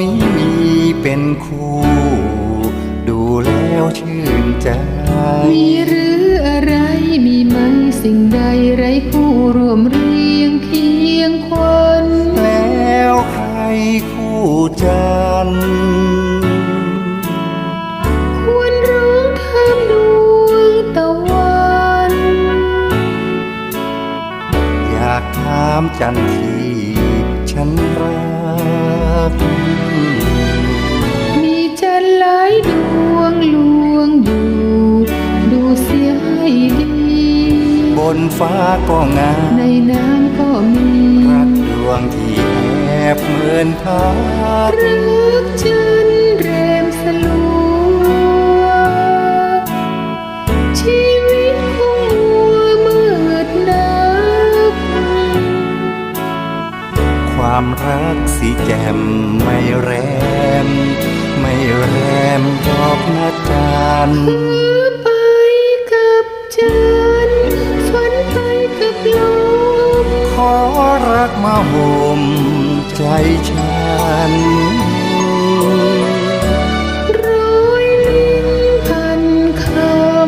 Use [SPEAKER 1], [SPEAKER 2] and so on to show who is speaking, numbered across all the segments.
[SPEAKER 1] มีเป็นคู่ ดูแล้วชื่นใจ
[SPEAKER 2] มีหรืออะไรมีไหมสิ่งใดไรคู่รวมเรียงเคียงควัน
[SPEAKER 1] แล้วใครคู่จันทร์
[SPEAKER 2] ควรร้องทำดวงตะวัน
[SPEAKER 1] อยากถามจันทร์ที่ฉันรัก
[SPEAKER 2] ดี
[SPEAKER 1] บนฟ้าก็งาม
[SPEAKER 2] ในน้ำก็มี
[SPEAKER 1] รักดวงที่แอบเหมือนทา
[SPEAKER 2] รักจันทร์เรมสลัว ชีวิตคงมัวมืดนัก
[SPEAKER 1] ความรักสีแจ่มไม่แรม ไม่แรมดอกนะจันทร์
[SPEAKER 2] ไมา
[SPEAKER 1] ห่มใจฉัน
[SPEAKER 2] ร้อยลิ้นพันค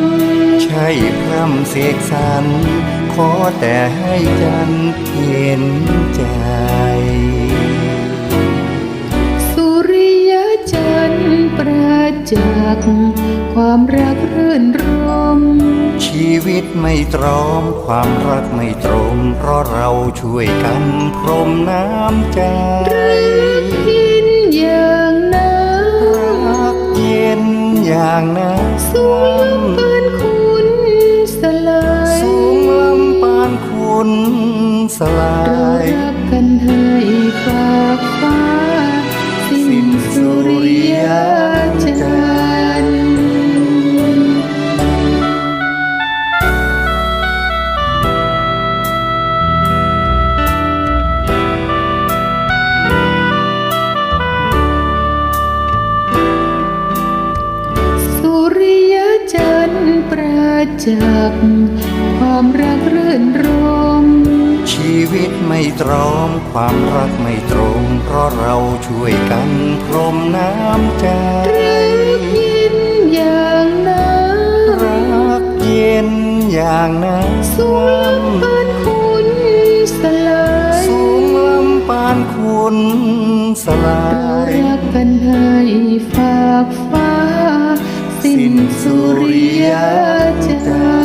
[SPEAKER 2] ำ
[SPEAKER 1] ใช่พร่ำเสกสรรขอแต่ให้จันเห็นใจ
[SPEAKER 2] สุริยจันประจักษ์ความรักรื่นรม
[SPEAKER 1] ชี วิตไม่ตรอม ความรักไม่ตรมเพราะเราช่วยกันพรมน้ำใจ
[SPEAKER 2] ยินอย่างน้
[SPEAKER 1] รักเย็นอย่างน้ำ
[SPEAKER 2] สูงลำปานคุณสลายำ
[SPEAKER 1] สูงลำปานคุณสลา
[SPEAKER 2] เรา
[SPEAKER 1] ย
[SPEAKER 2] จักษ์ความรักรื่นรม
[SPEAKER 1] ชีวิตไม่ตรอม ความรักไม่ตรง เพราะเราช่วยกันพรมน้ำใจ
[SPEAKER 2] รักยินอย่างน้
[SPEAKER 1] รักเย็นอย่างน้ำ
[SPEAKER 2] สูงลำปานคุณสลายำ
[SPEAKER 1] สูงลำปานคุณสลา
[SPEAKER 2] เรา
[SPEAKER 1] ย
[SPEAKER 2] รักกันให้ฝากฟ้า สิ้นสุริยจันทร์